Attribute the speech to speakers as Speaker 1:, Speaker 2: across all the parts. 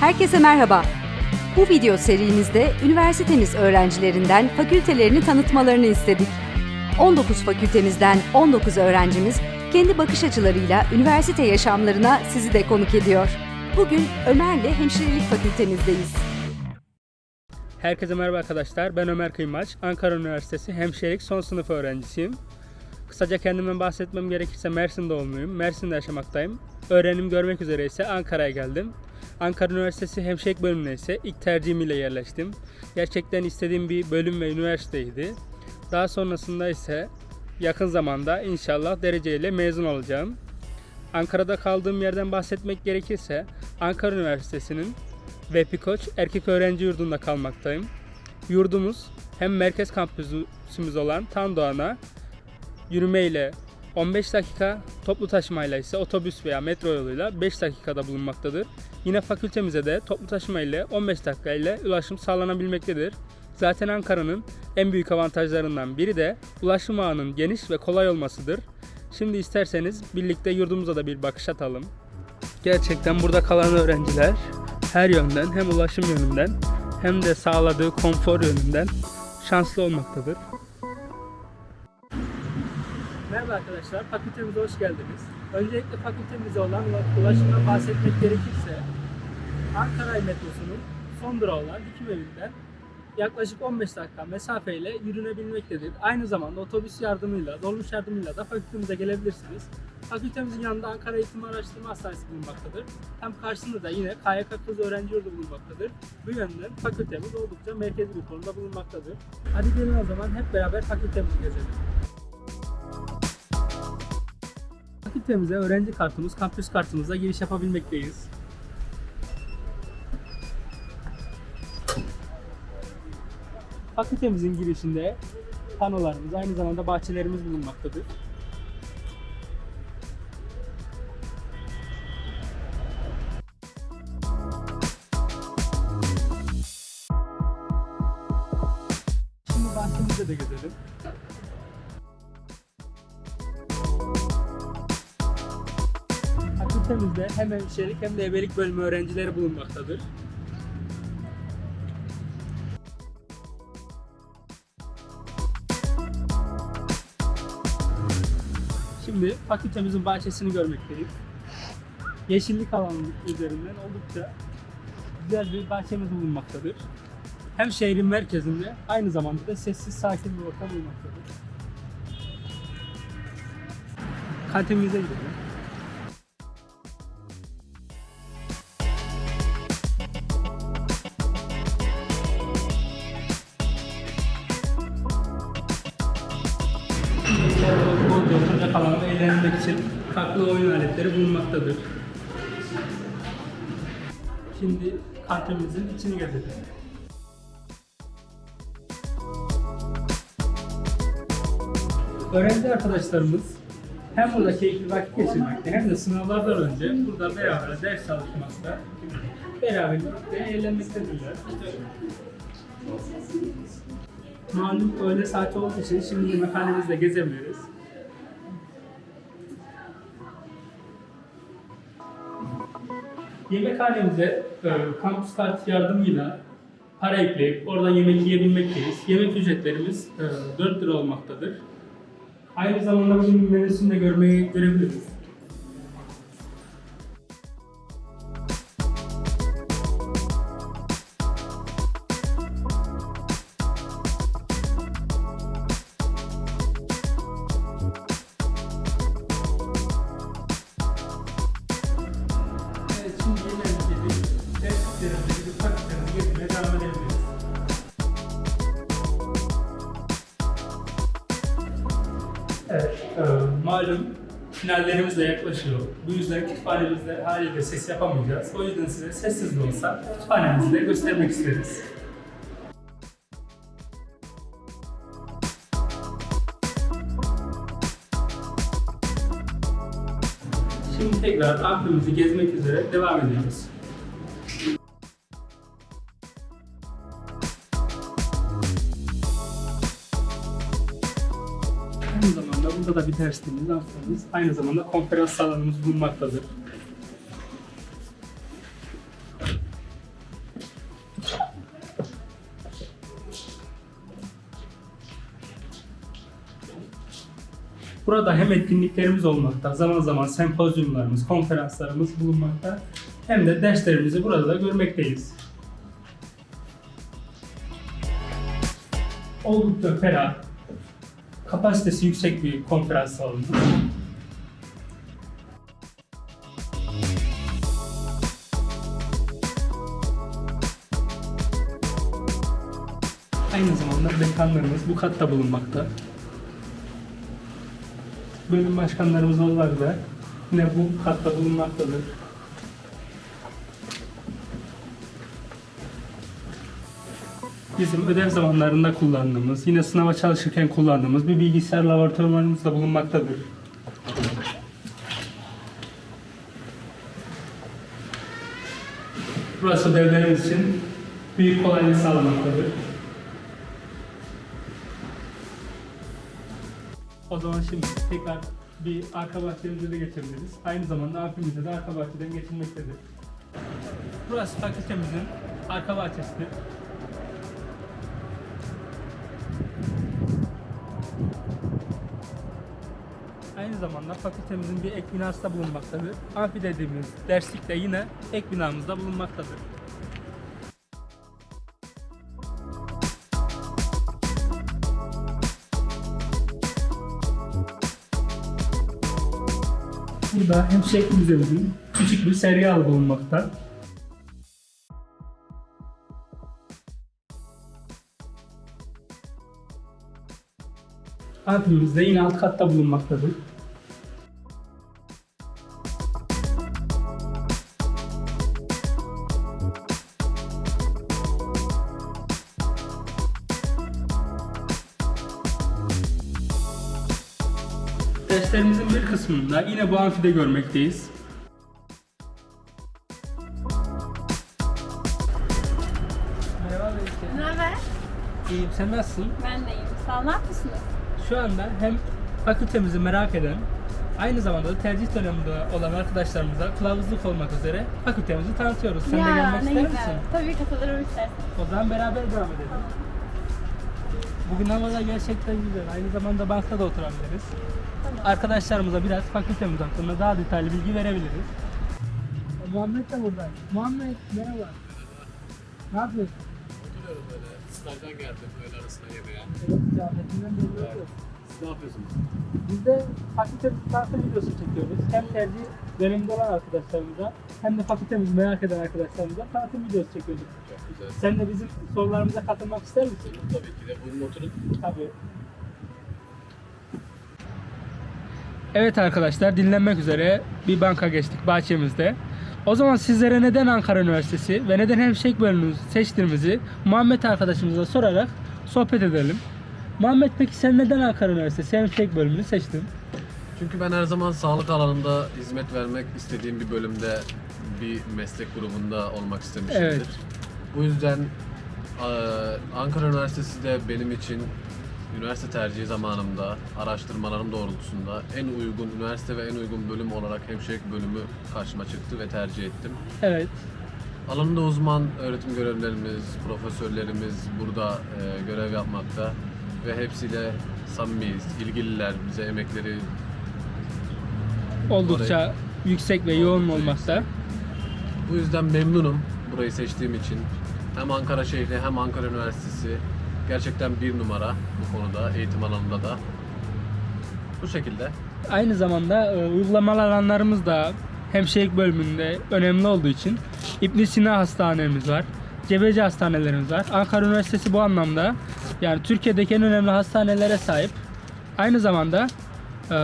Speaker 1: Herkese merhaba. Bu video serimizde üniversitemiz öğrencilerinden fakültelerini tanıtmalarını istedik. 19 fakültemizden 19 öğrencimiz kendi bakış açılarıyla üniversite yaşamlarına sizi de konuk ediyor. Bugün Ömer'le hemşirelik fakültemizdeyiz.
Speaker 2: Herkese merhaba arkadaşlar. Ben Ömer Kıymaç. Ankara Üniversitesi Hemşirelik son sınıf öğrencisiyim. Kısaca kendimden bahsetmem gerekirse Mersin doğumluyum. Mersin'de yaşamaktayım. Öğrenim görmek üzere ise Ankara'ya geldim. Ankara Üniversitesi Hemşirelik bölümüne ise ilk tercihim ile yerleştim. Gerçekten istediğim bir bölüm ve üniversiteydi. Daha sonrasında ise yakın zamanda inşallah dereceyle mezun olacağım. Ankara'da kaldığım yerden bahsetmek gerekirse Ankara Üniversitesi'nin Vehbi Koç Erkek Öğrenci Yurdu'nda kalmaktayım. Yurdumuz hem merkez kampüsümüz olan Tandoğan'a yürümeyle 15 dakika, toplu taşımayla ise otobüs veya metro yoluyla 5 dakikada bulunmaktadır. Yine fakültemize de toplu taşıma ile 15 dakika ile ulaşım sağlanabilmektedir. Zaten Ankara'nın en büyük avantajlarından biri de ulaşım ağının geniş ve kolay olmasıdır. Şimdi isterseniz birlikte yurdumuza da bir bakış atalım. Gerçekten burada kalan öğrenciler her yönden hem ulaşım yönünden hem de sağladığı konfor yönünden şanslı olmaktadır. Merhaba arkadaşlar, fakültemize hoş geldiniz. Öncelikle fakültemize olan ulaşımdan bahsetmek gerekirse Ankara metrosunun son durağı olan Dikim evinden yaklaşık 15 dakika mesafeyle yürünebilmektedir. Aynı zamanda otobüs yardımıyla, dolmuş yardımıyla da fakültemize gelebilirsiniz. Fakültemizin yanında Ankara Eğitim Araştırma Hastanesi bulunmaktadır. Hem karşısında da yine KYK Kız Öğrenci Yurdu bulunmaktadır. Bu yönden fakültemiz oldukça merkezi bir konumda bulunmaktadır. Hadi gelin o zaman hep beraber fakültemizi gezelim. Fakültemize öğrenci kartımız, kampüs kartımızla giriş yapabilmekteyiz. Fakültemizin girişinde panolarımız, aynı zamanda bahçelerimiz bulunmaktadır. Hem hemşirelik hem de ebelik bölümü öğrencileri bulunmaktadır. Şimdi fakültemizin bahçesini görmekteyiz. Yeşillik alanı üzerinden oldukça güzel bir bahçemiz bulunmaktadır. Hem şehrin merkezinde aynı zamanda da sessiz sakin bir ortam bulunmaktadır. Kantinimize gidelim. Eğlenmek için farklı oyun aletleri bulunmaktadır. Şimdi kantinimizin içini gezelim. Öğrenci arkadaşlarımız hem burada keyifli vakit geçirmekte hem de sınavlardan önce burada beraber ders çalışmakta, beraber eğlenmektedirler. Malum öğle saati olduğu için şimdi yemekhanemizde gezemiyoruz. Yemekhanemize e, kampüs kart yardımıyla para ekleyip oradan yemek yiyebilmekteyiz. Yemek ücretlerimiz e, 4 lira olmaktadır. Aynı zamanda bugün menüsünü de görmeyi görebiliriz. Malum finallerimiz de yaklaşıyor. Bu yüzden kütüphanemizde haliyle ses yapamayacağız. O yüzden size sessiz de olsa kütüphanemizi de göstermek isteriz. Şimdi tekrar amfimizi gezmek üzere devam ediyoruz. da bir dersliğimiz, haftamız aynı zamanda konferans salonumuz bulunmaktadır. Burada hem etkinliklerimiz olmakta, zaman zaman sempozyumlarımız, konferanslarımız bulunmakta hem de derslerimizi burada da görmekteyiz. Oldukça ferah, kapasitesi yüksek bir konferans salonu. Aynı zamanda dekanlarımız bu katta bulunmakta. Bölüm başkanlarımız onlar da yine bu katta bulunmaktadır. Bizim ödev zamanlarında kullandığımız, yine sınava çalışırken kullandığımız bir bilgisayar laboratuvarımız da bulunmaktadır. Burası ödevlerimiz için büyük kolaylık sağlamaktadır. O zaman şimdi tekrar bir arka bahçemize de geçebiliriz. Aynı zamanda amfimize de arka bahçeden geçilmektedir. Burası fakültemizin arka bahçesidir. Zamanda fakültemizin bir ek binası da bulunmaktadır. Amfi dediğimiz derslik de yine ek binamızda bulunmaktadır. Burada hemşire müzemizin küçük bir seri alı bulunmakta. Amfimiz de yine alt katta bulunmaktadır. Kısmında yine bu amfide görmekteyiz. Merhaba Melike.
Speaker 3: Ne haber?
Speaker 2: İyiyim, sen nasılsın?
Speaker 3: Ben de iyiyim. Sağ ol. Ne yapıyorsunuz?
Speaker 2: Şu anda hem fakültemizi merak eden, aynı zamanda da tercih döneminde olan arkadaşlarımıza kılavuzluk olmak üzere fakültemizi tanıtıyoruz. Sen de gelmek ister misin?
Speaker 3: Tabii katılırım istersen.
Speaker 2: O zaman beraber devam edelim. Bugün hava da gerçekten güzel. Aynı zamanda bankta da oturabiliriz. Arkadaşlarımıza biraz fakültemiz hakkında daha detaylı bilgi verebiliriz. Muhammed de buradayım. Muhammed merhaba. Ne yapıyorsun?
Speaker 4: Oturuyorum böyle. Stajdan geldim öğle arasında yemeğe.
Speaker 2: Evet, zahmetinden belli oluyor.
Speaker 4: Siz ne yapıyorsunuz?
Speaker 2: Biz de fakültemiz tanıtım videosu çekiyoruz. Hem tercih döneminde olan arkadaşlarımıza hem de fakültemizi merak eden arkadaşlarımıza tanıtım videosu çekiyoruz.
Speaker 4: Çok güzel.
Speaker 2: Sen de bizim sorularımıza katılmak ister misin?
Speaker 4: Tabii ki de buyurun oturun.
Speaker 2: Tabii. Evet arkadaşlar dinlenmek üzere bir banka geçtik bahçemizde. O zaman sizlere neden Ankara Üniversitesi ve neden hemşirelik bölümünü seçtiğimizi Muhammed arkadaşımıza sorarak sohbet edelim. Muhammed peki sen neden Ankara Üniversitesi hemşirelik bölümünü seçtin?
Speaker 4: Çünkü ben her zaman sağlık alanında hizmet vermek istediğim bir bölümde bir meslek grubunda olmak istemişimdir.
Speaker 2: Evet.
Speaker 4: Bu yüzden Ankara Üniversitesi de benim için üniversite tercihi zamanımda araştırmalarım doğrultusunda en uygun üniversite ve en uygun bölüm olarak hemşirelik bölümü karşıma çıktı ve tercih ettim.
Speaker 2: Evet.
Speaker 4: Alanında uzman öğretim görevlilerimiz, profesörlerimiz burada e, görev yapmakta ve hepsiyle samimiyiz, ilgililer, bize emekleri
Speaker 2: Oldukça yüksek ve yoğun olmakta.
Speaker 4: Bu yüzden memnunum burayı seçtiğim için. Hem Ankara şehri hem Ankara Üniversitesi gerçekten bir numara bu konuda, eğitim alanında da. Bu şekilde.
Speaker 2: Aynı zamanda e, uygulamalı alanlarımız da hemşirelik bölümünde önemli olduğu için İbn Sina Hastanemiz var. Cebeci hastanelerimiz var. Ankara Üniversitesi bu anlamda yani Türkiye'deki en önemli hastanelere sahip. Aynı zamanda e,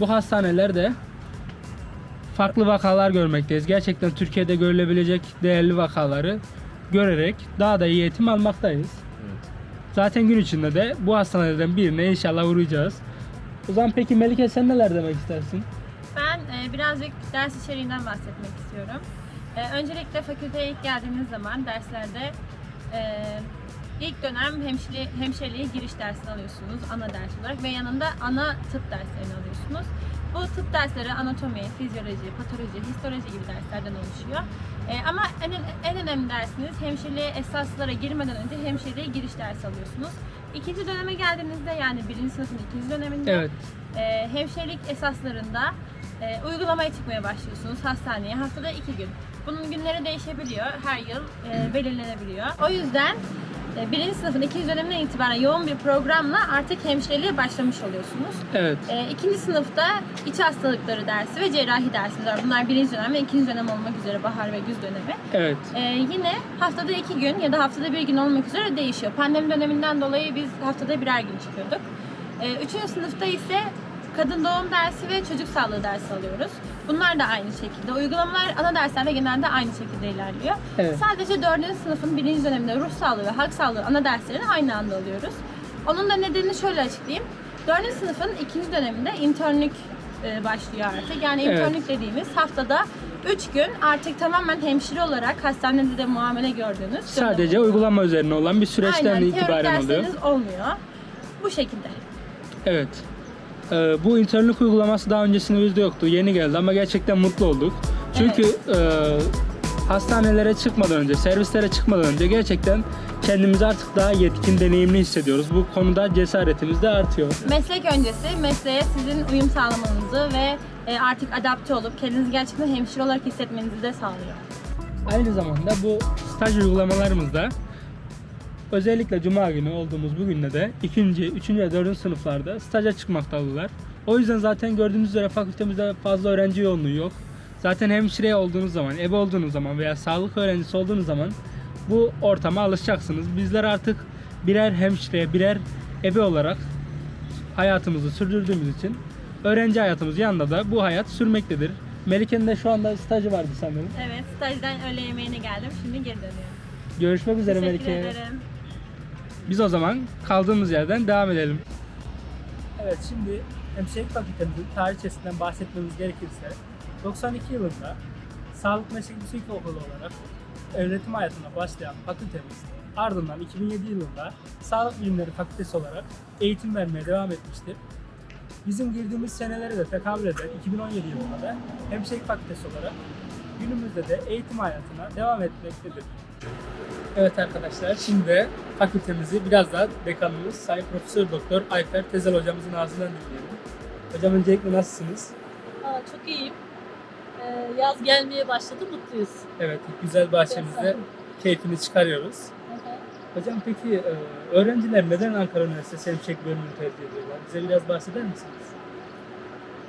Speaker 2: bu hastanelerde farklı vakalar görmekteyiz. Gerçekten Türkiye'de görülebilecek değerli vakaları görerek daha da iyi eğitim almaktayız. Zaten gün içinde de bu hastanelerden birine inşallah uğrayacağız. O zaman peki Melike sen neler demek istersin?
Speaker 3: Ben e, birazcık ders içeriğinden bahsetmek istiyorum. E, öncelikle fakülteye ilk geldiğiniz zaman derslerde e, ilk dönem hemşire, hemşireliğe giriş dersini alıyorsunuz ana ders olarak ve yanında ana tıp derslerini alıyorsunuz. Bu tıp dersleri anatomi, fizyoloji, patoloji, histoloji gibi derslerden oluşuyor. Ee, ama en, en önemli dersiniz hemşireliğe esaslara girmeden önce hemşireliğe giriş dersi alıyorsunuz. İkinci döneme geldiğinizde yani birinci sınıfın ikinci döneminde
Speaker 2: Evet.
Speaker 3: e, hemşirelik esaslarında e, uygulamaya çıkmaya başlıyorsunuz hastaneye haftada iki gün. Bunun günleri değişebiliyor, her yıl e, belirlenebiliyor. O yüzden e, birinci sınıfın ikinci döneminden itibaren yoğun bir programla artık hemşireliğe başlamış oluyorsunuz.
Speaker 2: Evet.
Speaker 3: E, ikinci sınıfta iç hastalıkları dersi ve cerrahi dersimiz var. Bunlar birinci dönem ve ikinci dönem olmak üzere bahar ve güz dönemi.
Speaker 2: Evet.
Speaker 3: Ee, yine haftada iki gün ya da haftada bir gün olmak üzere değişiyor. Pandemi döneminden dolayı biz haftada birer gün çıkıyorduk. Ee, üçüncü sınıfta ise kadın doğum dersi ve çocuk sağlığı dersi alıyoruz. Bunlar da aynı şekilde. Uygulamalar ana derslerle genelde aynı şekilde ilerliyor.
Speaker 2: Evet.
Speaker 3: Sadece dördüncü sınıfın birinci döneminde ruh sağlığı ve halk sağlığı ana derslerini aynı anda alıyoruz. Onun da nedenini şöyle açıklayayım. Dördüncü sınıfın ikinci döneminde internlük e, başlıyor artık. Yani
Speaker 2: Evet.
Speaker 3: internlük dediğimiz haftada 3 gün artık tamamen hemşire olarak hastanede de muamele gördüğünüz.
Speaker 2: Sadece
Speaker 3: dönem.
Speaker 2: uygulama üzerine olan bir süreçten
Speaker 3: Aynen,
Speaker 2: itibaren oluyor.
Speaker 3: dersleriniz olmuyor. Bu şekilde.
Speaker 2: Evet. Ee, bu internlük uygulaması daha öncesinde bizde yoktu. Yeni geldi ama gerçekten mutlu olduk. Çünkü e, hastanelere çıkmadan önce, servislere çıkmadan önce gerçekten kendimizi artık daha yetkin, deneyimli hissediyoruz. Bu konuda cesaretimiz de artıyor.
Speaker 3: Meslek öncesi mesleğe sizin uyum sağlamanızı ve e, artık adapte olup kendinizi gerçekten hemşire olarak hissetmenizi de sağlıyor.
Speaker 2: Aynı zamanda bu staj uygulamalarımızda özellikle cuma günü olduğumuz bu günde de ikinci, üçüncü ve dördüncü sınıflarda staja çıkmaktadılar. O yüzden zaten gördüğünüz üzere fakültemizde fazla öğrenci yoğunluğu yok. Zaten hemşire olduğunuz zaman, ebe olduğunuz zaman veya sağlık öğrencisi olduğunuz zaman bu ortama alışacaksınız. Bizler artık birer hemşire, birer ebe olarak hayatımızı sürdürdüğümüz için öğrenci hayatımız yanında da bu hayat sürmektedir. Melike'nin de şu anda stajı vardı sanırım.
Speaker 3: Evet, stajdan öğle yemeğine geldim. Şimdi geri dönüyorum.
Speaker 2: Görüşmek üzere
Speaker 3: Teşekkür
Speaker 2: Melike.
Speaker 3: ederim.
Speaker 2: Biz o zaman kaldığımız yerden devam edelim. Evet şimdi hemşirelik fakültemizin tarihçesinden bahsetmemiz gerekirse 92 yılında Sağlık Meslek Yüksekokulu olarak öğretim hayatına başlayan fakültemiz ardından 2007 yılında Sağlık Bilimleri Fakültesi olarak eğitim vermeye devam etmiştir. Bizim girdiğimiz senelere de tekabül eden 2017 yılında da hemşirelik fakültesi olarak günümüzde de eğitim hayatına devam etmektedir. Evet arkadaşlar şimdi de fakültemizi biraz daha dekanımız Sayın Profesör Doktor Ayfer Tezel hocamızın ağzından dinleyelim. Hocam öncelikle nasılsınız?
Speaker 5: Aa, çok iyiyim. Ee, yaz gelmeye başladı, mutluyuz.
Speaker 2: Evet güzel bahçemizde keyfini çıkarıyoruz.
Speaker 5: Hı hı.
Speaker 2: Hocam peki e, öğrenciler neden Ankara Üniversitesi Hemşirelik bölümünü tercih ediyorlar? Bize biraz bahseder misiniz?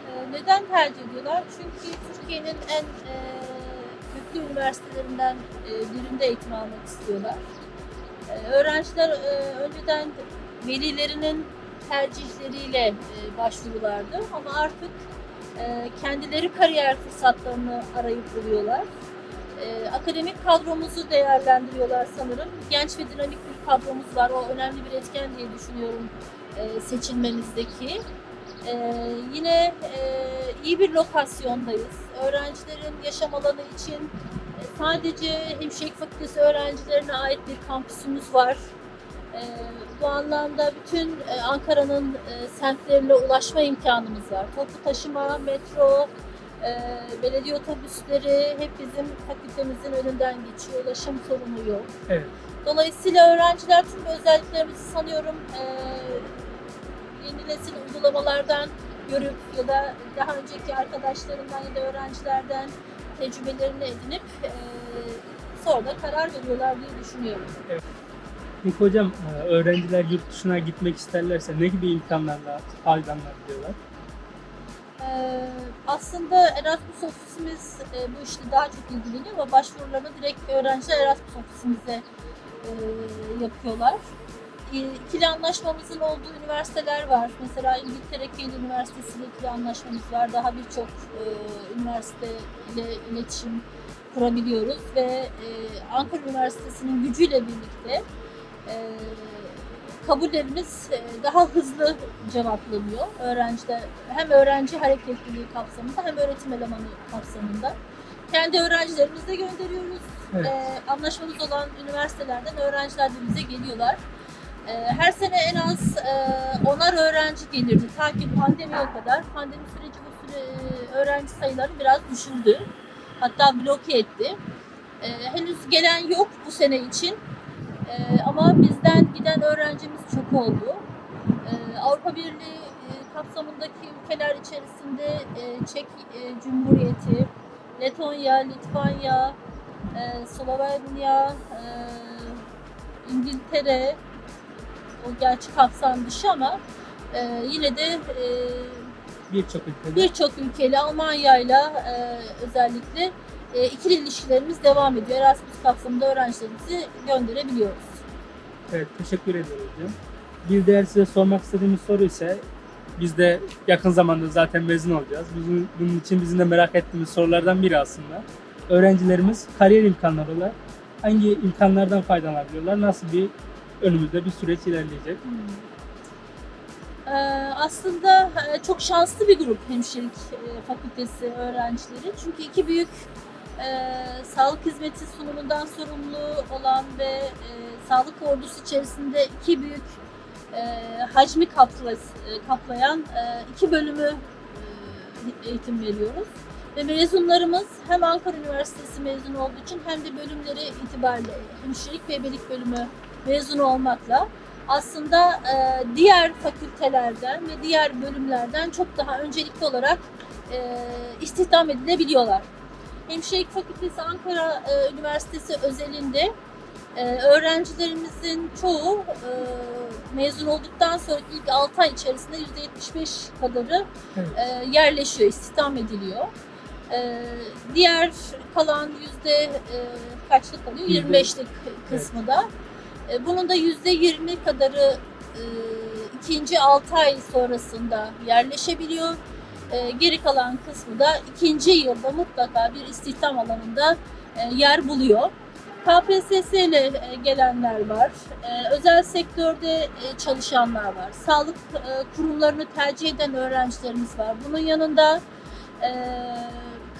Speaker 5: Ee, neden tercih ediyorlar? Çünkü Türkiye'nin en e, köklü üniversitelerinden e, birinde eğitim almak istiyorlar. Ee, öğrenciler e, önceden velilerinin tercihleriyle e, başvurulardı ama artık e, kendileri kariyer fırsatlarını arayıp buluyorlar. E, akademik kadromuzu değerlendiriyorlar sanırım. Genç ve dinamik bir kadromuz var. O önemli bir etken diye düşünüyorum e, seçilmemizdeki. E, yine e, iyi bir lokasyondayız. Öğrencilerin yaşam alanı için e, sadece Hemşirelik Fakültesi öğrencilerine ait bir kampüsümüz var. E, bu anlamda bütün e, Ankara'nın e, semtlerine ulaşma imkanımız var. Toplu taşıma, metro, e, belediye otobüsleri hep bizim fakültemizin önünden geçiyor. Ulaşım sorunu yok.
Speaker 2: Evet.
Speaker 5: Dolayısıyla öğrenciler tüm özelliklerimizi sanıyorum e, yeni nesil uygulamalardan görüp ya da daha önceki arkadaşlarından ya da öğrencilerden tecrübelerini edinip e, sonra da karar veriyorlar diye düşünüyorum.
Speaker 2: Peki hocam e, öğrenciler yurt dışına gitmek isterlerse ne gibi imkanlarla faydalanabiliyorlar?
Speaker 5: Ee, aslında Erasmus ofisimiz e, bu işte daha çok ilgileniyor ama başvurularını direkt öğrenciler Erasmus ofisimize e, yapıyorlar. E, ikili anlaşmamızın olduğu üniversiteler var. Mesela İngiltere Keele Üniversitesi ile ikili anlaşmamız var. Daha birçok e, üniversite ile iletişim kurabiliyoruz ve e, Ankara Üniversitesi'nin gücüyle birlikte e, kabullerimiz e, daha hızlı cevaplanıyor. Öğrenciler hem öğrenci hareketliliği kapsamında hem öğretim elemanı kapsamında. Kendi öğrencilerimizi de gönderiyoruz.
Speaker 2: Evet.
Speaker 5: E, anlaşmamız olan üniversitelerden öğrenciler de bize geliyorlar. E, her sene en az e, onar öğrenci gelirdi. Ta ki pandemiye kadar. Pandemi süreci bu süre, e, öğrenci sayıları biraz düşürdü. Hatta bloke etti. E, henüz gelen yok bu sene için. Ama bizden giden öğrencimiz çok oldu. Avrupa Birliği kapsamındaki ülkeler içerisinde Çek Cumhuriyeti, Letonya, Litvanya, Slovenya, İngiltere, o gerçi kapsam dışı ama e, yine de e,
Speaker 2: Birçok ülkede.
Speaker 5: birçok ülkeyle Almanya'yla e, özellikle e, ikili ilişkilerimiz devam ediyor. Erasmus kapsamında öğrencilerimizi gönderebiliyoruz.
Speaker 2: Evet, teşekkür ediyoruz hocam. Bir diğer size sormak istediğimiz soru ise biz de yakın zamanda zaten mezun olacağız. Bunun, bunun için bizim de merak ettiğimiz sorulardan biri aslında. Öğrencilerimiz kariyer imkanlarıyla hangi imkanlardan faydalanabiliyorlar? Nasıl bir önümüzde bir süreç ilerleyecek?
Speaker 5: Ee, aslında e, çok şanslı bir grup hemşirelik e, fakültesi öğrencileri. Çünkü iki büyük e, sağlık hizmeti sunumundan sorumlu olan ve e, sağlık ordusu içerisinde iki büyük e, hacmi kapla, e, kaplayan e, iki bölümü e, eğitim veriyoruz. Ve mezunlarımız hem Ankara Üniversitesi mezunu olduğu için hem de bölümleri itibariyle hemşirelik ve ebelik bölümü mezunu olmakla aslında e, diğer fakültelerden ve diğer bölümlerden çok daha öncelikli olarak e, istihdam edilebiliyorlar. Hemşirelik Fakültesi Ankara e, Üniversitesi özelinde e, öğrencilerimizin çoğu e, mezun olduktan sonra ilk 6 ay içerisinde %75 kadarı
Speaker 2: Evet.
Speaker 5: e, yerleşiyor, istihdam ediliyor. E, diğer kalan yüzde e, kaçlık kalıyor?
Speaker 2: Yüzde-
Speaker 5: 25'lik kısmı da. E, bunun da yüzde 20 kadarı e, ikinci 6 ay sonrasında yerleşebiliyor. E, geri kalan kısmı da ikinci yılda mutlaka bir istihdam alanında e, yer buluyor. KPSS ile e, gelenler var. E, özel sektörde e, çalışanlar var. Sağlık e, kurumlarını tercih eden öğrencilerimiz var. Bunun yanında e,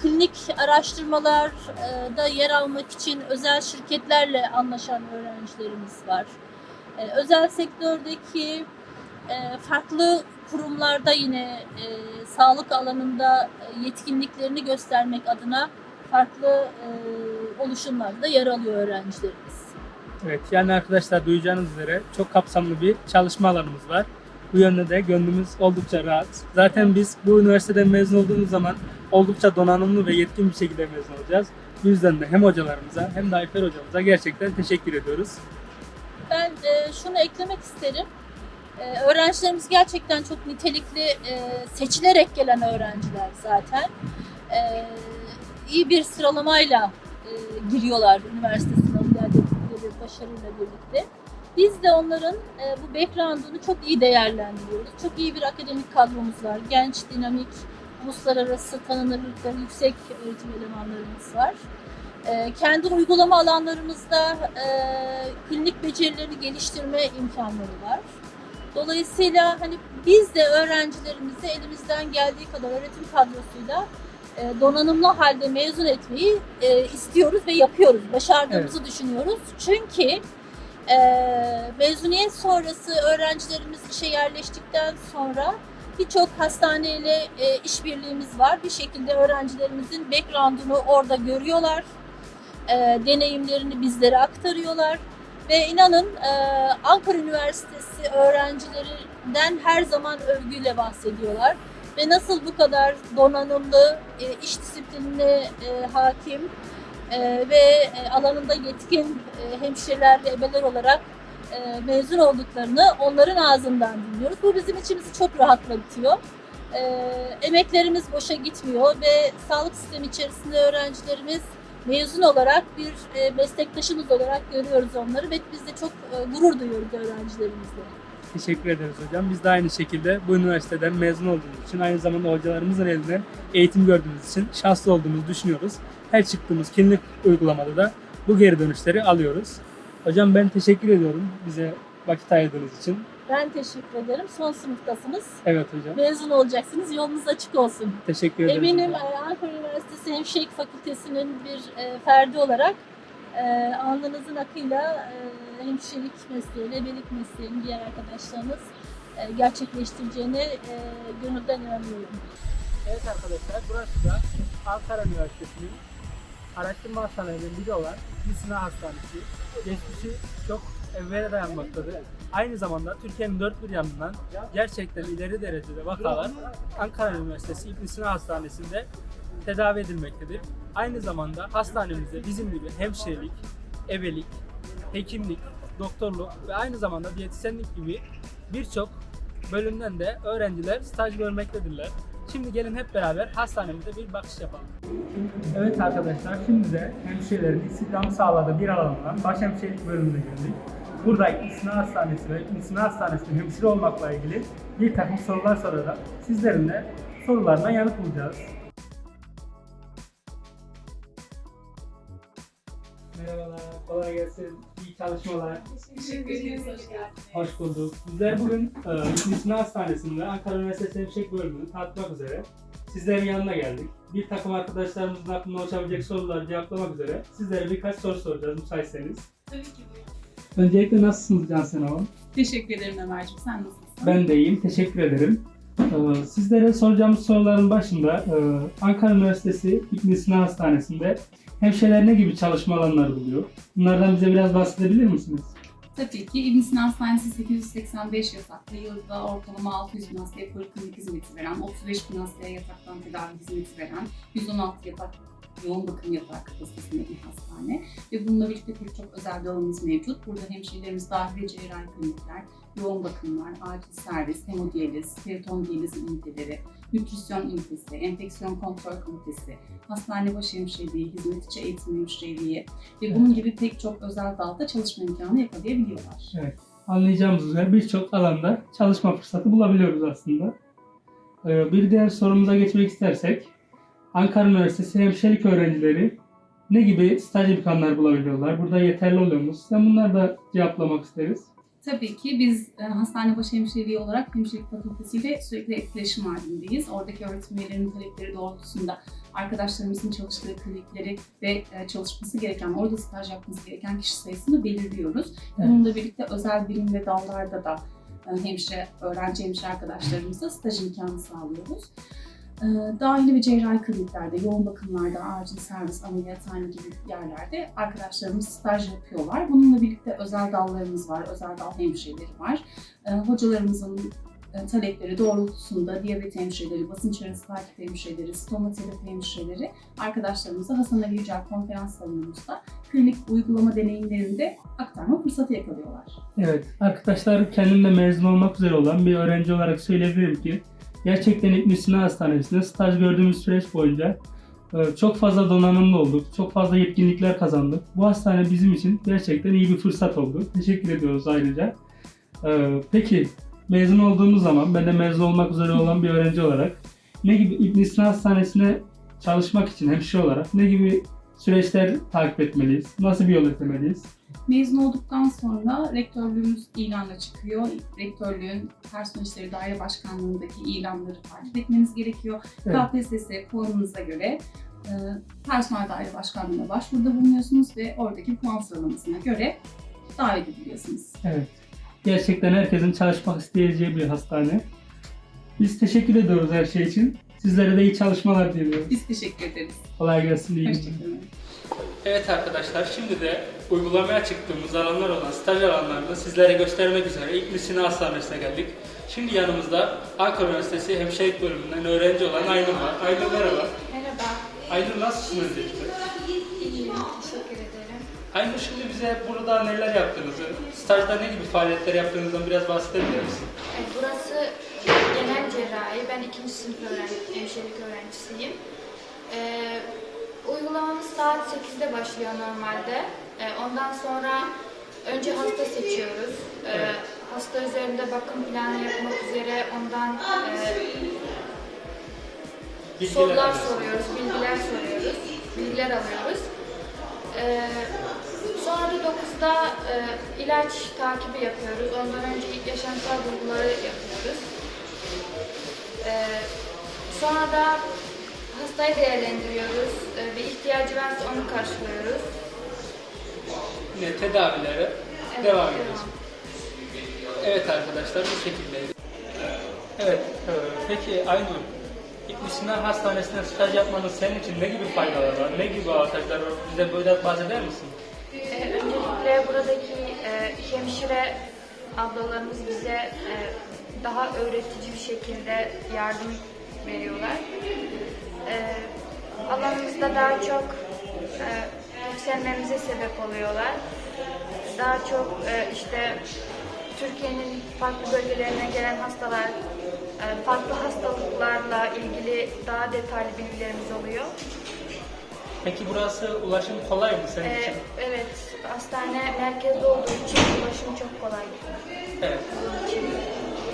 Speaker 5: klinik araştırmalarda yer almak için özel şirketlerle anlaşan öğrencilerimiz var. E, özel sektördeki e, farklı kurumlarda yine e, sağlık alanında e, yetkinliklerini göstermek adına farklı e, oluşumlarda yer alıyor öğrencilerimiz.
Speaker 2: Evet, yani arkadaşlar duyacağınız üzere çok kapsamlı bir çalışma alanımız var. Bu yönde de gönlümüz oldukça rahat. Zaten biz bu üniversiteden mezun olduğumuz zaman oldukça donanımlı ve yetkin bir şekilde mezun olacağız. Bu yüzden de hem hocalarımıza hem de Ayfer hocamıza gerçekten teşekkür ediyoruz.
Speaker 5: Ben e, şunu eklemek isterim. E, öğrencilerimiz gerçekten çok nitelikli, e, seçilerek gelen öğrenciler zaten. E, iyi bir sıralamayla e, giriyorlar üniversite sınavı elde ettikleri başarıyla birlikte. Biz de onların e, bu background'unu çok iyi değerlendiriyoruz. Çok iyi bir akademik kadromuz var. Genç, dinamik, uluslararası tanınırlıkları yüksek öğretim elemanlarımız var. E, kendi uygulama alanlarımızda e, klinik becerilerini geliştirme imkanları var. Dolayısıyla hani biz de öğrencilerimizi elimizden geldiği kadar öğretim kadrosuyla e, donanımlı halde mezun etmeyi e, istiyoruz ve yapıyoruz. Başardığımızı düşünüyoruz. Çünkü e, mezuniyet sonrası öğrencilerimiz işe yerleştikten sonra birçok hastaneyle e, işbirliğimiz var. Bir şekilde öğrencilerimizin background'unu orada görüyorlar. E, deneyimlerini bizlere aktarıyorlar. Ve inanın e, Ankara Üniversitesi öğrencilerinden her zaman övgüyle bahsediyorlar. Ve nasıl bu kadar donanımlı, e, iş disiplinine e, hakim ve e, alanında yetkin e, hemşireler ve ebeler olarak e, mezun olduklarını onların ağzından dinliyoruz. Bu bizim içimizi çok rahatlatıyor. E, emeklerimiz boşa gitmiyor ve sağlık sistemi içerisinde öğrencilerimiz mezun olarak bir meslektaşımız olarak görüyoruz onları ve biz de çok gurur duyuyoruz öğrencilerimizle.
Speaker 2: Teşekkür ederiz hocam. Biz de aynı şekilde bu üniversiteden mezun olduğumuz için aynı zamanda hocalarımızın elinden eğitim gördüğümüz için şanslı olduğumuzu düşünüyoruz. Her çıktığımız klinik uygulamada da bu geri dönüşleri alıyoruz. Hocam ben teşekkür ediyorum bize vakit ayırdığınız için.
Speaker 5: Ben teşekkür ederim. Son sınıftasınız.
Speaker 2: Evet hocam.
Speaker 5: Mezun olacaksınız. Yolunuz açık olsun.
Speaker 2: Teşekkür ederim.
Speaker 5: Eminim
Speaker 2: hocam.
Speaker 5: Ankara Üniversitesi Hemşirelik Fakültesi'nin bir e, ferdi olarak e, alnınızın akıyla e, hemşirelik mesleğiyle, ebelik mesleğini diğer arkadaşlarınız e, gerçekleştireceğine e, gönülden inanıyorum.
Speaker 2: Evet arkadaşlar burası da Ankara Üniversitesi'nin araştırma hastanelerinden biri olan Misina Hastanesi. Geçmişi çok evvele dayanmaktadır. Aynı zamanda Türkiye'nin dört bir yanından gerçekten ileri derecede vakalar Ankara Üniversitesi İbn Sina Hastanesi'nde tedavi edilmektedir. Aynı zamanda hastanemizde bizim gibi hemşirelik, ebelik, hekimlik, doktorluk ve aynı zamanda diyetisyenlik gibi birçok bölümden de öğrenciler staj görmektedirler. Şimdi gelin hep beraber hastanemizde bir bakış yapalım. Evet arkadaşlar şimdi de hemşirelerin istihdamı sağladığı bir alandan baş hemşirelik bölümüne geldik. Burada İsna Hastanesi ve İsna Hastanesi'nde hemşire olmakla ilgili bir takım sorular sorarak sizlerin de sorularına yanıt bulacağız. Merhabalar, kolay gelsin. İyi çalışmalar.
Speaker 6: Teşekkür ederiz, hoş geldiniz.
Speaker 2: Hoş bulduk. Bizler bugün e, Sina Hastanesi'nde Ankara Üniversitesi Hemşirelik Bölümünü tanıtmak üzere sizlerin yanına geldik. Bir takım arkadaşlarımızın aklına uçabilecek soruları cevaplamak üzere sizlere birkaç soru soracağız müsaitseniz.
Speaker 6: Tabii ki buyurun.
Speaker 2: Öncelikle nasılsınız Cansen Hanım?
Speaker 6: Teşekkür ederim Ömerciğim. Sen nasılsın?
Speaker 2: Ben de iyiyim, teşekkür ederim. E, Sizlere soracağımız soruların başında e, Ankara Üniversitesi İbn Sina Hastanesi'nde hemşireler ne gibi çalışma alanları buluyor? Bunlardan bize biraz bahsedebilir misiniz?
Speaker 6: Tabii ki İbn Sina Hastanesi 885 yataklı yılda ortalama 600 bin hastaya poliklinik hizmeti veren, 35 bin hastaya yataktan tedavi hizmeti veren, 116 yatak yoğun bakım yatak kapasitesinde bir hastane ve bununla birlikte pek çok özel bir alanımız mevcut. Burada hemşirelerimiz dahil ve cerrahi klinikler, yoğun bakımlar, acil servis, hemodiyaliz, periton diyaliz üniteleri, nütrisyon ünitesi, enfeksiyon kontrol komitesi, hastane başı hemşireliği, hizmetçi eğitim hemşireliği ve bunun gibi pek çok özel dalda çalışma imkanı yakalayabiliyorlar.
Speaker 2: Anlayacağımız üzere birçok alanda çalışma fırsatı bulabiliyoruz aslında. Ee, Bir diğer sorumuza geçmek istersek, Ankara Üniversitesi hemşirelik öğrencileri ne gibi staj imkanları bulabiliyorlar? Burada yeterli oluyor mu? Sizden bunları da cevaplamak isteriz.
Speaker 6: Tabii ki biz e, hastane başı hemşireliği olarak hemşirelik fakültesiyle sürekli etkileşim halindeyiz. Oradaki öğretim üyelerinin talepleri doğrultusunda arkadaşlarımızın çalıştığı klinikleri ve e, çalışması gereken, orada staj yapması gereken kişi sayısını belirliyoruz. Bununla birlikte özel bilim ve dallarda da e, hemşire, öğrenci hemşire arkadaşlarımıza staj imkanı sağlıyoruz. E, Dahili ve cerrahi kliniklerde, yoğun bakımlarda, acil servis, ameliyathane gibi yerlerde arkadaşlarımız staj yapıyorlar. Bununla birlikte özel dallarımız var, özel dal hemşireleri var. E, Hocalarımızın e, talepleri doğrultusunda diyabet hemşireleri, basınç arası takip hemşireleri, stomaterapi hemşireleri arkadaşlarımıza Hasan Ali Yücel konferans salonumuzda klinik uygulama deneyimlerini de aktarma fırsatı yakalıyorlar.
Speaker 2: Evet, arkadaşlar kendimde mezun olmak üzere olan bir öğrenci olarak söyleyebilirim ki gerçekten İbn Sina Hastanesi'nde staj gördüğümüz süreç boyunca e, çok fazla donanımlı olduk, çok fazla yetkinlikler kazandık. Bu hastane bizim için gerçekten iyi bir fırsat oldu. Teşekkür ediyoruz ayrıca. E, Peki, mezun olduğumuz zaman, ben de mezun olmak üzere olan bir öğrenci olarak ne gibi İbn Sina Hastanesi'ne çalışmak için hemşire olarak ne gibi süreçler takip etmeliyiz? Nasıl bir yol izlemeliyiz?
Speaker 6: Mezun olduktan sonra rektörlüğümüz ilanla çıkıyor. Rektörlüğün personel işleri daire başkanlığındaki ilanları takip etmeniz gerekiyor.
Speaker 2: Evet.
Speaker 6: KPSS puanınıza göre e, personel daire başkanlığına başvuruda bulunuyorsunuz ve oradaki puan sıralamasına göre davet ediliyorsunuz.
Speaker 2: Evet. Gerçekten herkesin çalışmak isteyeceği bir hastane. Biz teşekkür ediyoruz her şey için. Sizlere de iyi çalışmalar diliyoruz.
Speaker 6: Biz teşekkür ederiz.
Speaker 2: Kolay gelsin. iyi günler. Evet arkadaşlar şimdi de uygulamaya çıktığımız alanlar olan staj alanlarını sizlere göstermek üzere İbn Sina Hastanesi'ne geldik. Şimdi yanımızda Ankara Üniversitesi Hemşirelik Bölümünden öğrenci olan Aydın var. Aydın merhaba.
Speaker 7: Merhaba,
Speaker 2: Aydın nasılsın öncelikle?
Speaker 7: iyiyim. Teşekkür ederim.
Speaker 2: Aydın şimdi bize burada neler yaptığınızı, stajda ne gibi faaliyetler yaptığınızdan biraz bahsedebilir misin?
Speaker 7: Evet, burası genel cerrahi. Ben ikinci sınıf öğrenci, hemşirelik öğrencisiyim. Ee, uygulamamız saat 8'de başlıyor normalde. Ee, ondan sonra önce hasta seçiyoruz. Ee,
Speaker 2: Evet.
Speaker 7: Hasta üzerinde bakım planı yapmak üzere ondan e,
Speaker 2: Bilgiler
Speaker 7: sorular
Speaker 2: alıyorsun.
Speaker 7: soruyoruz, bilgiler soruyoruz, bilgiler alıyoruz. Ee, sonra da 9'da e, ilaç takibi yapıyoruz. Ondan önce ilk yaşamsal bulguları yapıyoruz. Sonra da hastayı değerlendiriyoruz. Bir ihtiyacı varsa onu karşılıyoruz.
Speaker 2: Tedavilere devam ediyoruz. Evet arkadaşlar bu şekildeydi. Evet, e, peki Aynur, İbn Sina Hastanesi'nde staj yapmanın senin için ne gibi faydalar var, ne gibi avantajlar var? Bize böyle bahseder misin?
Speaker 7: Ee, öncelikle buradaki e, hemşire ablalarımız bize e, daha öğretici bir şekilde yardım veriyorlar. Alanımızda daha çok yükselmemize sebep oluyorlar. Daha çok e, işte Türkiye'nin farklı bölgelerine gelen hastalar, e, farklı hastalıklarla ilgili daha detaylı bilgilerimiz oluyor.
Speaker 2: Peki burası ulaşım kolay mı senin
Speaker 7: Ee,
Speaker 2: için?
Speaker 7: evet, hastane merkezde olduğu için ulaşım çok kolay.
Speaker 2: Evet.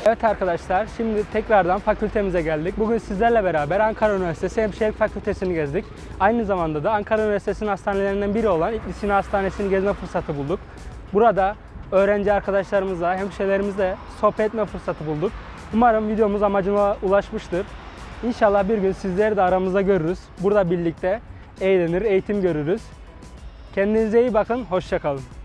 Speaker 2: Evet arkadaşlar, şimdi tekrardan fakültemize geldik. Bugün sizlerle beraber Ankara Üniversitesi Hemşirelik Fakültesini gezdik. Aynı zamanda da Ankara Üniversitesi'nin hastanelerinden biri olan İbn Sina Hastanesi'ni gezme fırsatı bulduk. Burada öğrenci arkadaşlarımızla, hemşirelerimizle sohbet etme fırsatı bulduk. Umarım videomuz amacına ulaşmıştır. İnşallah bir gün sizleri de aramızda görürüz. Burada birlikte eğlenir, eğitim görürüz. Kendinize iyi bakın, hoşçakalın.